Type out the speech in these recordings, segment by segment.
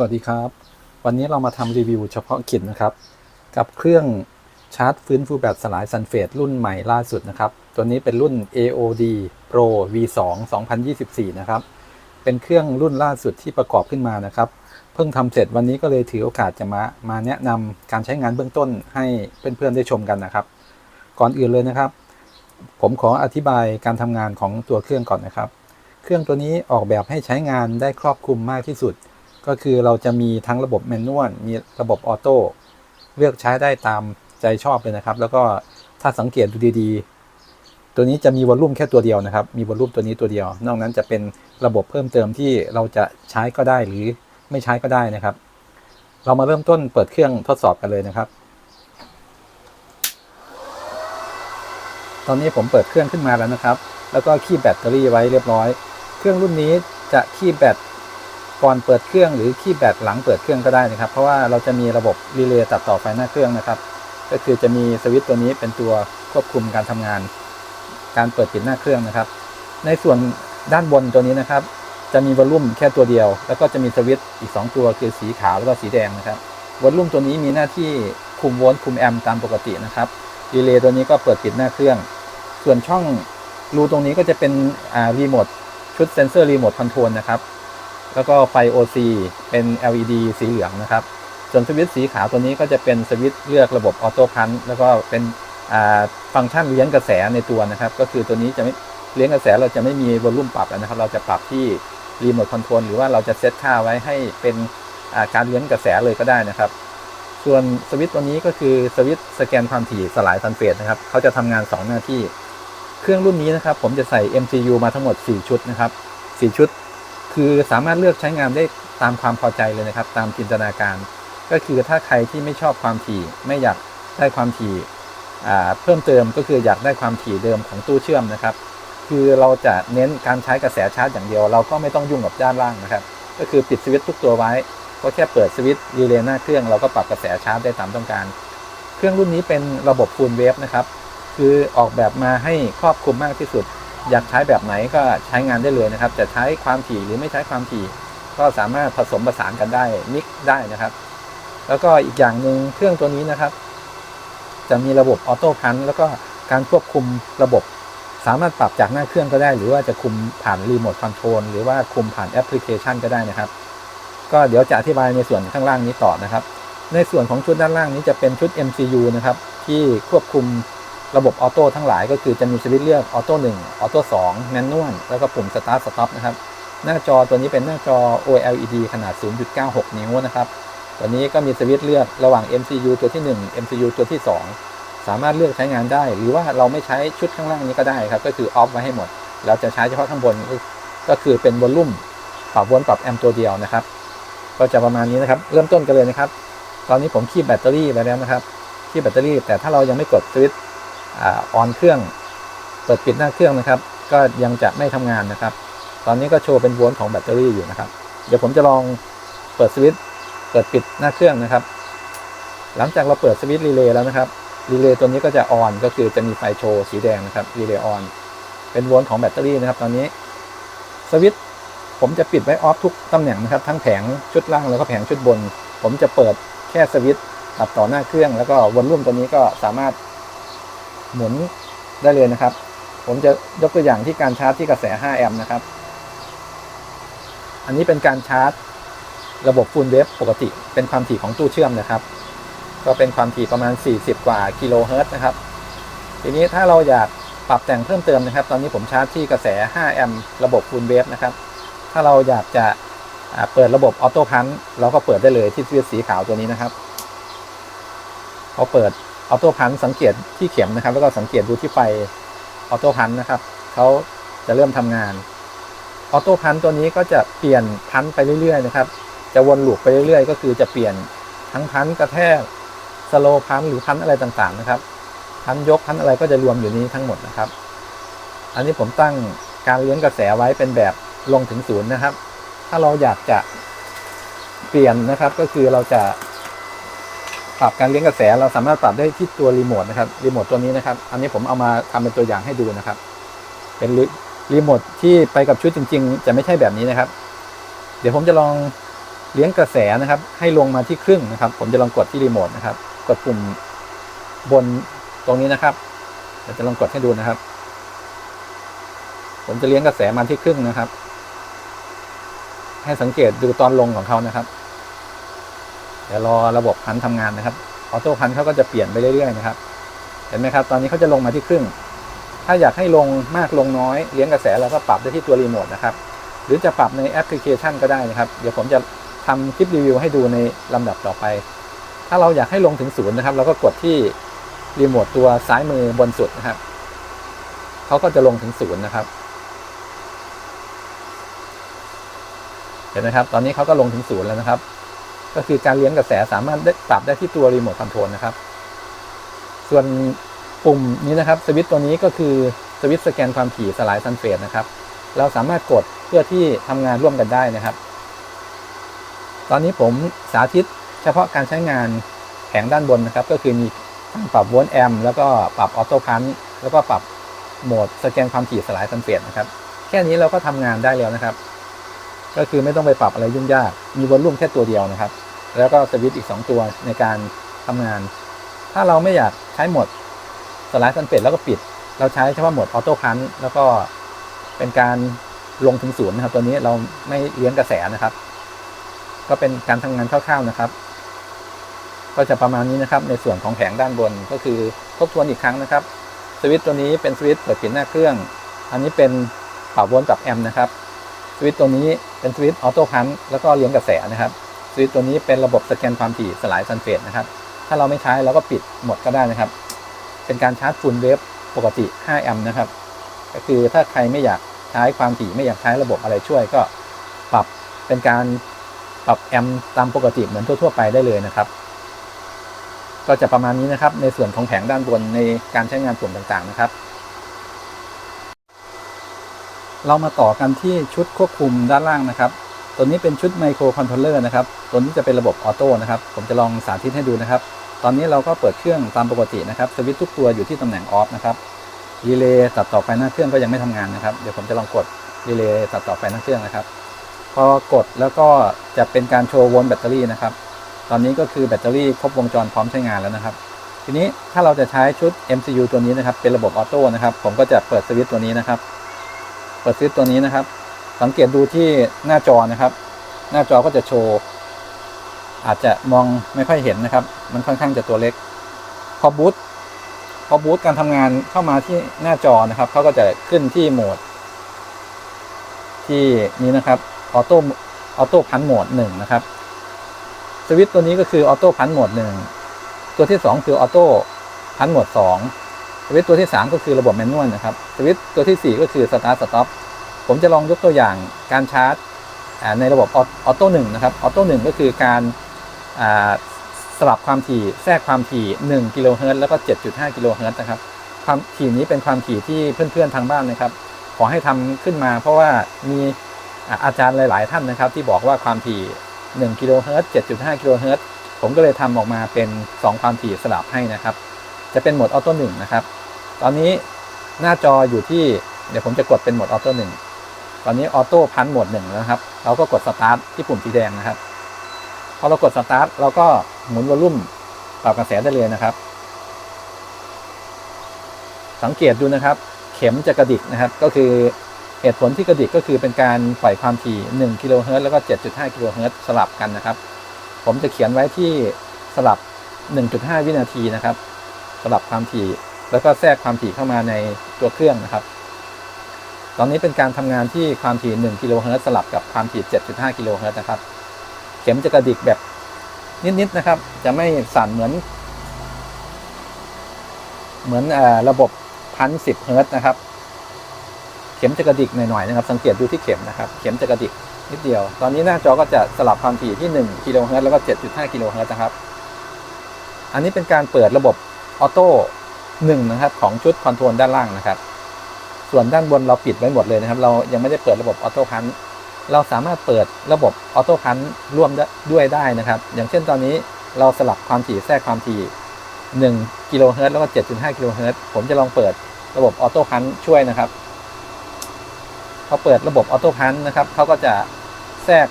สวัสดีครับ วันนี้เรามาทำรีวิวเฉพาะกิจนะครับ กับเครื่องชาร์จฟื้นฟูแบตสลายซัลเฟตรุ่นใหม่ล่าสุดนะครับ ตัวนี้เป็นรุ่น AOD Pro V2 2024 นะครับ เป็นเครื่องรุ่นล่าสุดที่ประกอบขึ้นมานะครับ เพิ่งทำเสร็จวันนี้ก็เลยถือโอกาสจะมามาแนะนำการใช้งานเบื้องต้นให้เพื่อนๆได้ชมกันนะครับ ก่อนอื่นเลยนะครับ ผมขออธิบายการทำงานของตัวเครื่องก่อนนะครับ เครื่องตัวนี้ออกแบบให้ใช้งานได้ครอบคลุมมากที่สุด ก็คือเราจะมีทั้งระบบแมนนวลมีระบบออโต้เลือกใช้ได้ตามใจชอบเลยนะครับ แล้วก็ถ้าสังเกตดูดีๆ ตัวนี้จะมีวอลลุ่มแค่ตัวเดียวนะครับ มีวอลลุ่มตัวนี้ตัวเดียว นอกนั้นจะเป็นระบบเพิ่มเติมที่เราจะใช้ก็ได้หรือไม่ใช้ก็ได้นะครับ เรามาเริ่มต้นเปิดเครื่องทดสอบกันเลยนะครับ ตอนนี้ผมเปิดเครื่องขึ้นมาแล้วนะครับ แล้วก็คีบแบตเตอรี่ไว้เรียบร้อย เครื่องรุ่นนี้จะคีบแบต ก่อนเปิดเครื่องหรือคีบแบตหลังเปิดเครื่องก็ได้นะครับ เพราะว่าเราจะมีระบบรีเลย์ตัดต่อไฟหน้าเครื่องนะครับ ก็คือจะมีสวิตช์ตัวนี้เป็นตัวควบคุมการทำงาน การเปิดปิดหน้าเครื่องนะครับ ในส่วนด้านบนตัวนี้นะครับ จะมีวอลลุ่มแค่ตัวเดียว แล้วก็จะมีสวิตช์อีก 2 ตัวคือสีขาวแล้วก็สีแดงนะครับวอลลุ่มตัวนี้มีหน้าที่คุมโวลต์คุมแอมป์ตามปกตินะครับรีเลย์ตัวนี้ก็เปิดปิดหน้าเครื่อง ส่วนช่องรูตรงนี้ก็จะเป็นรีโมทชุดเซนเซอร์รีโมทคอนโทรลนะครับ แล้วก็ไฟ OC เป็น LED สีเหลืองนะครับ ส่วนสวิตช์สีขาวตัวนี้ก็จะเป็นสวิตช์เลือกระบบออโต้พันแล้วก็เป็นฟังก์ชันเลี้ยงกระแสในตัวนะครับ ก็คือตัวนี้จะไม่เลี้ยงกระแสเราจะไม่มีวอลลุ่มปรับนะครับ เราจะปรับที่รีโมทคอนโทรลหรือว่าเราจะเซตค่าไว้ให้เป็นาการเลี้ยงกระแสเลยก็ได้นะครับ ส่วนสวิตช์ตัวนี้ก็คือสวิตช์สแกนความถี่สลายซัลเฟตนะครับเขาจะทำงาน 2 หน้าที่ เครื่องรุ่นนี้นะครับ ผมจะใส่ MCU มาทั้งหมด 4 ชุดนะครับ 4 ชุด คือสามารถเลือกใช้งานได้ตามความพอใจเลยนะครับ ตามจินตนาการ ก็คือถ้าใครที่ไม่ชอบความถี่ ไม่อยากได้ความถี่เพิ่มเติมก็คืออยากได้ความถี่เดิมของตู้เชื่อมนะครับ คือเราจะเน้นการใช้กระแสชาร์จอย่างเดียว เราก็ไม่ต้องยุ่งกับด้านล่างนะครับ ก็คือปิดสวิตช์ทุกตัวไว้ ก็แค่เปิดสวิตช์รีเลย์หน้าเครื่องเราก็ปรับกระแสชาร์จได้ตามต้องการ เครื่องรุ่นนี้เป็นระบบฟูลเวฟนะครับ คือออกแบบมาให้ครอบคลุมมากที่สุด อยากใช้แบบไหนก็ใช้งานได้เลยนะครับ จะใช้ความถี่หรือไม่ใช้ความถี่ ก็สามารถผสมผสานกันได้มิกได้นะครับ แล้วก็อีกอย่างหนึ่งเครื่องตัวนี้นะครับ จะมีระบบออโต้พันแล้วก็การควบคุมระบบ สามารถปรับจากหน้าเครื่องก็ได้ หรือว่าจะคุมผ่านรีโมทคอนโทรลหรือว่าคุมผ่านแอปพลิเคชันก็ได้นะครับ ก็เดี๋ยวจะอธิบายในส่วนข้างล่างนี้ต่อนะครับ ในส่วนของชุดด้านล่างนี้จะเป็นชุด MCU นะครับที่ควบคุม ระบบออโต้ทั้งหลายก็คือจะมีสวิตช์เลือกออโต้1ออโต้2แมนนวลแล้วก็ปุ่มสตาร์ทสต็อปนะครับ หน้าจอตัวนี้เป็นหน้าจอ OLED ขนาด 0.96 นิ้วนะครับ ตัวนี้ก็มีสวิตช์เลือกระหว่าง MCU ตัวที่ 1 MCU ตัวที่ 2 สามารถเลือกใช้งานได้ หรือว่าเราไม่ใช้ชุดข้างล่างนี้ก็ได้ครับ ก็คือออฟไว้ให้หมด เราจะใช้เฉพาะข้างบนก็คือเป็นวอลลุ่มปรับวนปรับแอมป์ตัวเดียวนะครับ ก็จะประมาณนี้นะครับ เริ่มต้นกันเลยนะครับ ตอนนี้ผมคีบแบตเตอรี่ไปแล้วนะครับคีบแบตเตอรี่ แต่ถ้าเรายังไม่กดสวิตช์ ออนเครื่องเปิดปิดหน้าเครื่องนะครับ ก็ยังจะไม่ทำงานนะครับ ตอนนี้ก็โชว์เป็นวลต์ของแบตเตอรี่อยู่นะครับ เดี๋ยวผมจะลองเปิดสวิตช์เปิดปิดหน้าเครื่องนะครับ หลังจากเราเปิดสวิตช์รีเลย์แล้วนะครับรีเลย์ตัวนี้ก็จะออนก็คือจะมีไฟโชว์สีแดงนะครับรีเลย์ออนเป็นวลต์ของแบตเตอรี่นะครับ ตอนนี้สวิตช์ผมจะปิดไว้ออฟทุกตำแหน่งนะครับ ทั้งแผงชุดล่างแล้วก็แผงชุดบน ผมจะเปิดแค่สวิตช์ตัดต่อหน้าเครื่อง แล้วก็วอลลุ่มตัวนี้ก็สามารถ หมุนได้เลยนะครับ ผมจะยกตัวอย่างที่การชาร์จที่กระแส 5 แอมป์นะครับ อันนี้เป็นการชาร์จ ระบบฟูลเวฟปกติ เป็นความถี่ของตู้เชื่อมนะครับ ก็เป็นความถี่ประมาณ 40 กว่ากิโลเฮิรตซ์นะครับ ทีนี้ถ้าเราอยากปรับแต่งเพิ่มเติมนะครับ ตอนนี้ผมชาร์จที่กระแส 5 แอมป์ระบบฟูลเวฟนะครับ ถ้าเราอยากจะเปิดระบบออโต้พันเราก็เปิดได้เลยที่สวิตช์สีขาวตัวนี้นะครับพอเปิด ออโต้พันสังเกตที่เข็มนะครับ แล้วก็สังเกตดูที่ไฟออโต้พันนะครับเขาจะเริ่มทำงานออโต้พันตัวนี้ก็จะเปลี่ยนพันไปเรื่อยๆนะครับ จะวนลูปไปเรื่อยๆ ก็คือจะเปลี่ยนทั้งพันกระแทกสโลพันหรือพันอะไรต่างๆนะครับ พันยกพันอะไรก็จะรวมอยู่นี้ทั้งหมดนะครับ อันนี้ผมตั้งการเลี้ยงกระแสไว้เป็นแบบลงถึงศูนย์นะครับ ถ้าเราอยากจะเปลี่ยนนะครับก็คือเราจะ ปรับการเลี้ยงกระแสเราสามารถปรับได้ที่ตัวรีโมทนะครับรีโมทตัวนี้นะครับ อันนี้ผมเอามาทำเป็นตัวอย่างให้ดูนะครับ เป็นรีโมทที่ไปกับชุดจริง ๆ จะไม่ใช่แบบนี้นะครับ เดี๋ยวผมจะลองเลี้ยงกระแสนะครับ ให้ลงมาที่ครึ่งนะครับ ผมจะลองกดที่รีโมทนะครับ กดปุ่มบนตรงนี้นะครับเดี๋ยวจะลองกดให้ดูนะครับ ผมจะเลี้ยงกระแสมาที่ครึ่งนะครับ ให้สังเกตดูตอนลงของเขานะครับ เดี๋ยวรอระบบพันทำงานนะครับออโต้พันเขาก็จะเปลี่ยนไปเรื่อยๆนะครับ เห็นไหมครับ ตอนนี้เขาจะลงมาที่ครึ่ง ถ้าอยากให้ลงมากลงน้อยเลี้ยงกระแสเราก็ปรับได้ที่ตัวรีโมทนะครับ หรือจะปรับในแอปพลิเคชันก็ได้นะครับ เดี๋ยวผมจะทำคลิปรีวิวให้ดูในลำดับต่อไป ถ้าเราอยากให้ลงถึงศูนย์นะครับเราก็กดที่รีโมทตัวซ้ายมือบนสุดนะครับเขาก็จะลงถึงศูนย์นะครับ เห็นไหมครับ ตอนนี้เขาก็ลงถึงศูนย์แล้วนะครับ ก็คือการเลี้ยงกระแสสามารถได้ปรับได้ที่ตัวรีโมทคอนโทรลนะครับ ส่วนปุ่มนี้นะครับสวิตตัวนี้ก็คือสวิตสแกนความถี่สลายซันเฟสนะครับ เราสามารถกดเพื่อที่ทำงานร่วมกันได้นะครับ ตอนนี้ผมสาธิตเฉพาะการใช้งานแผงด้านบนนะครับ ก็คือมีการปรับโวลต์แอมป์แล้วก็ปรับออโต้พันแล้วก็ปรับโหมดสแกนความถี่สลายซันเฟสนะครับ แค่นี้เราก็ทำงานได้แล้วนะครับ ก็คือไม่ต้องไปปรับอะไรยุ่งยาก มีวอลลุ่มแค่ตัวเดียวนะครับ แล้วก็สวิตช์อีก 2 ตัวในการทำงาน ถ้าเราไม่อยากใช้หมดสไลด์ซันเฟสแล้วก็ปิด เราใช้เฉพาะหมดออโต้พันแล้วก็เป็นการลงถึงศูนย์นะครับ ตัวนี้เราไม่เลี้ยงกระแสนะครับ ก็เป็นการทำงานคร่าวๆนะครับ ก็จะประมาณนี้นะครับ ในส่วนของแผงด้านบนก็คือทบทวนอีกครั้งนะครับ สวิตช์ตัวนี้เป็นสวิตช์เปิดปิดหน้าเครื่อง อันนี้เป็นปรับวลต์กับแอมนะครับ สวิตช์ตัวนี้ เป็นสวิตช์ออโต้พันแล้วก็เลี้ยงกระแสนะครับสวิตช์ตัวนี้เป็นระบบสแกนความถี่สลายซันเฟสนะครับ ถ้าเราไม่ใช้เราก็ปิดหมดก็ได้นะครับ เป็นการชาร์จฟูลเวฟปกติ 5 แอมป์นะครับ ก็คือถ้าใครไม่อยากใช้ความถี่ไม่อยากใช้ระบบอะไรช่วยก็ปรับเป็นการปรับแอมป์ตามปกติเหมือนทั่ว ๆ ไปได้เลยนะครับ ก็จะประมาณนี้นะครับในส่วนของแผงด้านบนในการใช้งานปุ่มต่างๆนะครับ เรามาต่อกันที่ชุดควบคุมด้านล่างนะครับ ตัวนี้เป็นชุดไมโครคอนโทรลเลอร์นะครับ ตัวนี้จะเป็นระบบออโต้นะครับ ผมจะลองสาธิตให้ดูนะครับ ตอนนี้เราก็เปิดเครื่องตามปกตินะครับ สวิตช์ทุกตัวอยู่ที่ตำแหน่งออฟนะครับ รีเลย์ตัดต่อไฟหน้าเครื่องก็ยังไม่ทำงานนะครับ เดี๋ยวผมจะลองกดรีเลย์ตัดต่อไฟหน้าเครื่องนะครับ พอกดแล้วก็จะเป็นการโชว์วลต์แบตเตอรี่นะครับ ตอนนี้ก็คือแบตเตอรี่ครบวงจรพร้อมใช้งานแล้วนะครับ ทีนี้ถ้าเราจะใช้ชุด MCU ตัวนี้นะครับ เป็นระบบออโต้นะครับ ผมก็จะเปิดสวิตช์ตัวนี้นะครับ เปิดสวิตตัวนี้นะครับ สังเกตดูที่หน้าจอนะครับ หน้าจอก็จะโชว์ อาจจะมองไม่ค่อยเห็นนะครับ มันค่อนข้างจะตัวเล็ก พอบูตพอบูตการทำงานเข้ามาที่หน้าจอนะครับเขาก็จะขึ้นที่โหมด ที่นี้นะครับออโต้ออโต้พันโหมดหนึ่งนะครับสวิตตัวนี้ก็คือออโต้พันโหมดหนึ่งตัวที่สองคือออโต้พันโหมดสอง สวิตตัวที่สามก็คือระบบแมนนวลนะครับสวิตตัวที่สี่ก็คือสตาร์ทสต็อปผมจะลองยกตัวอย่างการชาร์จในระบบออโต้หนึ่งนะครับออโต้หนึ่งก็คือการสลับความถี่แทรกความถี่ 1 กิโลเฮิรตซ์แล้วก็ 7.5 กิโลเฮิรตซ์นะครับความถี่นี้เป็นความถี่ที่เพื่อนๆทางบ้านนะครับ ขอให้ทำขึ้นมา เพราะว่ามีอาจารย์หลาย ๆ ท่านนะครับ ที่บอกว่าความถี่ 1 กิโลเฮิรตซ์ 7.5 กิโลเฮิรตซ์ผมก็เลยทำออกมาเป็น 2 ความถี่สลับให้นะครับ จะเป็นโหมดออโต้หนึ่งนะครับ ตอนนี้หน้าจออยู่ที่เดี๋ยวผมจะกดเป็นโหมดออโต้หนึ่งตอนนี้ออโต้พันโหมดหนึ่งแล้วนะครับ เราก็กดสตาร์ทที่ปุ่มสีแดงนะครับ พอเรากดสตาร์ทเราก็หมุนวอลลุ่มปรับกระแสได้เลยนะครับ สังเกตดูนะครับ เข็มจะกระดิกนะครับ ก็คือเหตุผลที่กระดิกก็คือเป็นการปล่อยความถี่1กิโลเฮิรตซ์แล้วก็ 7.5กิโลเฮิรตซ์สลับกันนะครับ ผมจะเขียนไว้ที่สลับ 1.5 วินาทีนะครับ สลับความถี่ แล้วก็แทรกความถี่เข้ามาในตัวเครื่องนะครับ ตอนนี้เป็นการทำงานที่ความถี่1กิโลเฮิรตซ์สลับกับความถี่ 7.5กิโลเฮิรตซ์นะครับ เข็มจะกระดิกแบบนิดๆนะครับ จะไม่สั่นเหมือน เหมือนออระบบพันสิบเฮิรตซ์นะครับ เข็มจะกระดิกหน่อยๆนะครับ สังเกตดูที่เข็มนะครับ เข็มจะกระดิกนิดเดียว ตอนนี้หน้าจอก็จะสลับความถี่ที่1กิโลเฮิรตซ์แล้วก็7.5กิโลเฮิรตซ์นะครับ อันนี้เป็นการเปิดระบบออโต้ หนึ่งนะครับของชุดคอนโทรลด้านล่างนะครับ ส่วนด้านบนเราปิดไว้หมดเลยนะครับ เรายังไม่ได้เปิดระบบออโต้พันเราสามารถเปิดระบบออโต้พันร่วมด้วยได้นะครับ อย่างเช่นตอนนี้เราสลับความถี่แทรกความถี่1กิโลเฮิรตซ์แล้วก็ 7.5กิโลเฮิรตซ์ผมจะลองเปิดระบบออโต้พันช่วยนะครับพอเปิดระบบออโต้พันนะครับเขาก็จะแทรก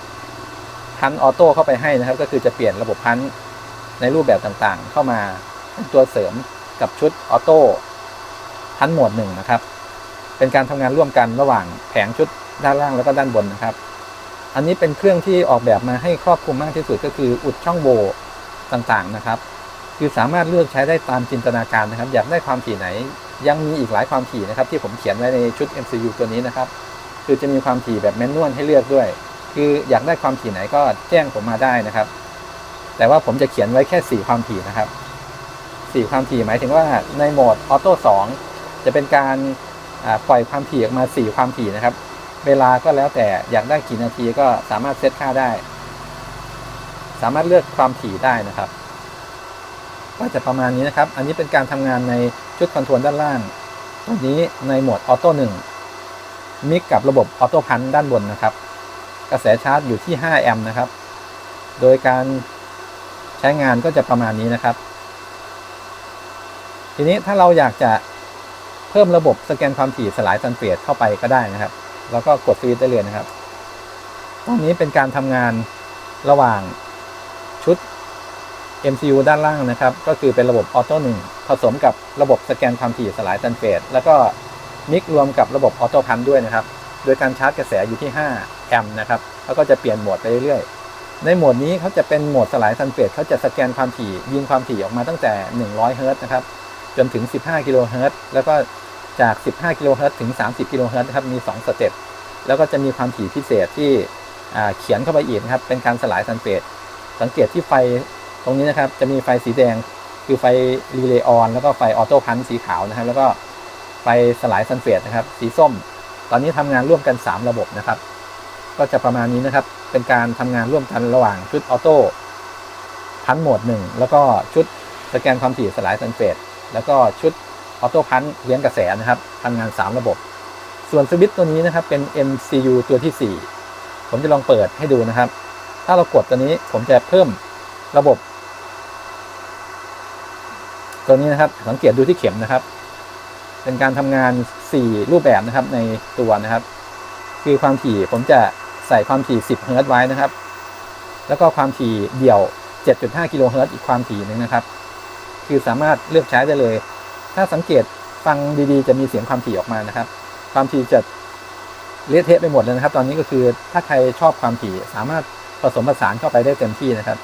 พันออโต้เข้าไปให้นะครับ ก็คือจะเปลี่ยนระบบพันในรูปแบบต่างๆ เข้ามาเป็นตัวเสริม กับชุดออโต้พันหมวดหนึ่งนะครับ เป็นการทำงานร่วมกันระหว่างแผงชุดด้านล่างแล้วก็ด้านบนนะครับ อันนี้เป็นเครื่องที่ออกแบบมาให้ครอบคลุมมากที่สุดก็คืออุดช่องโหว่ต่างๆนะครับ คือสามารถเลือกใช้ได้ตามจินตนาการนะครับ อยากได้ความถี่ไหน ยังมีอีกหลายความถี่นะครับ ที่ผมเขียนไว้ในชุด MCU ตัวนี้นะครับ คือจะมีความถี่แบบแมนนวลให้เลือกด้วย คืออยากได้ความถี่ไหนก็แจ้งผมมาได้นะครับ แต่ว่าผมจะเขียนไว้แค่ 4 ความถี่นะครับ 4 ความถี่หมายถึงว่าในโหมดออโต้2จะเป็นการปล่อยความถี่ออกมา 4 ความถี่นะครับ เวลาก็แล้วแต่อยากได้กี่นาทีก็สามารถเซตค่าได้ สามารถเลือกความถี่ได้นะครับก็จะประมาณนี้นะครับ อันนี้เป็นการทำงานในชุดคอนโทรลด้านล่าง ตัวนี้ในโหมดออโต้หนึ่งมิกกับระบบออโต้พันด้านบนนะครับ กระแสชาร์จอยู่ที่ 5 แอมป์นะครับ โดยการใช้งานก็จะประมาณนี้นะครับ ทีนี้ถ้าเราอยากจะเพิ่มระบบสแกนความถี่สลายซัลเฟตเข้าไปก็ได้นะครับ แล้วก็กดสวิตช์ได้เลยนะครับตอนนี้เป็นการทำงานระหว่างชุด MCU ด้านล่างนะครับ ก็คือเป็นระบบออโต้หนึ่งผสมกับระบบสแกนความถี่สลายซัลเฟตแล้วก็มิกรวมกับระบบออโต้พันด้วยนะครับ โดยการชาร์จกระแสอยู่ที่ 5 แอมป์นะครับ แล้วก็จะเปลี่ยนโหมดไปเรื่อยๆ ในโหมดนี้เขาจะเป็นโหมดสลายซัลเฟตเขาจะสแกนความถี่ยิงความถี่ออกมาตั้งแต่ 100 เฮิรตซ์นะครับ จนถึง 15 กิโลเฮิรตซ์แล้วก็จาก 15 กิโลเฮิรตซ์ถึง 30 กิโลเฮิรตซ์ครับ มี 2 สเต็ป แล้วก็จะมีความถี่พิเศษที่เขียนเข้าไปอีกครับ เป็นการสลายซัลเฟต สังเกตที่ไฟตรงนี้นะครับ จะมีไฟสีแดง คือไฟรีเลย์ออน แล้วก็ไฟออโต้พันสีขาวนะครับ แล้วก็ไฟสลายซัลเฟตนะครับ สีส้ม ตอนนี้ทำงานร่วมกัน 3 ระบบนะครับ ก็จะประมาณนี้นะครับ เป็นการทำงานร่วมกันระหว่างชุดออโต้พันโหมด 1 แล้วก็ชุดสแกนความถี่สลายซัลเฟต แล้วก็ชุดออโต้พันเลี้ยงกระแสนะครับทำงาน 3 ระบบ ส่วนสวิตช์ตัวนี้นะครับเป็น MCU ตัวที่ 4 ผมจะลองเปิดให้ดูนะครับ ถ้าเรากดตัวนี้ผมจะเพิ่มระบบ ตัวนี้นะครับสังเกตดูที่เข็มนะครับ เป็นการทำงาน 4 รูปแบบนะครับในตัวนะครับ คือความถี่ผมจะใส่ความถี่ 10 เฮิร์ตไว้นะครับ แล้วก็ความถี่เดี่ยว 7.5 กิโลเฮิร์ตอีกความถี่หนึ่งนะครับ คือสามารถเลือกใช้ได้เลย ถ้าสังเกตฟังดีๆ จะมีเสียงความถี่ออกมานะครับ ความถี่จะเละเทะไปหมดเลยนะครับ ตอนนี้ก็คือถ้าใครชอบความถี่สามารถผสมผสานเข้าไปได้เต็มที่นะครับ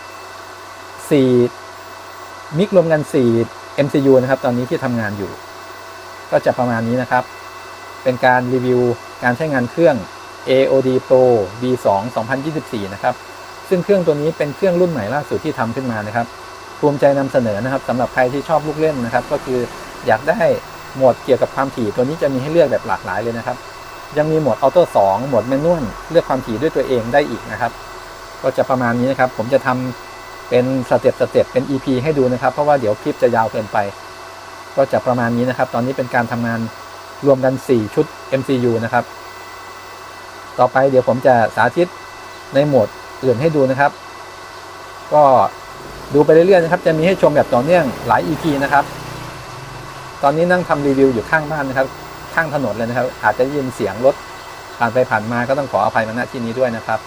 4มิกรวมกัน 4 MCU นะครับ ตอนนี้ที่ทำงานอยู่ ก็จะประมาณนี้นะครับ เป็นการรีวิวการใช้งานเครื่อง AOD Pro V2 2024 นะครับ ซึ่งเครื่องตัวนี้เป็นเครื่องรุ่นใหม่ล่าสุดที่ทำขึ้นมานะครับ ภูมิใจนำเสนอนะครับสำหรับใครที่ชอบลูกเล่นนะครับ ก็คืออยากได้โหมดเกี่ยวกับความถี่ตัวนี้จะมีให้เลือกแบบหลากหลายเลยนะครับ ยังมีโหมดออโต้2โหมดแมนนวลเลือกความถี่ด้วยตัวเองได้อีกนะครับ ก็จะประมาณนี้นะครับ ผมจะทำเป็นสเต็ปสเต็ปเป็น EP ให้ดูนะครับ เพราะว่าเดี๋ยวคลิปจะยาวเกินไป ก็จะประมาณนี้นะครับ ตอนนี้เป็นการทำงานรวมกัน 4 ชุด MCU นะครับ ต่อไปเดี๋ยวผมจะสาธิตในโหมดอื่นให้ดูนะครับ ก็ ดูไปเรื่อยๆนะครับ จะมีให้ชมแบบต่อเนื่องหลาย EP นะครับ ตอนนี้นั่งทำรีวิวอยู่ข้างบ้านนะครับ ข้างถนนเลยนะครับ อาจจะยินเสียงรถผ่านไปผ่านมาก็ต้องขออภัยมาณที่นี้ด้วยนะครับ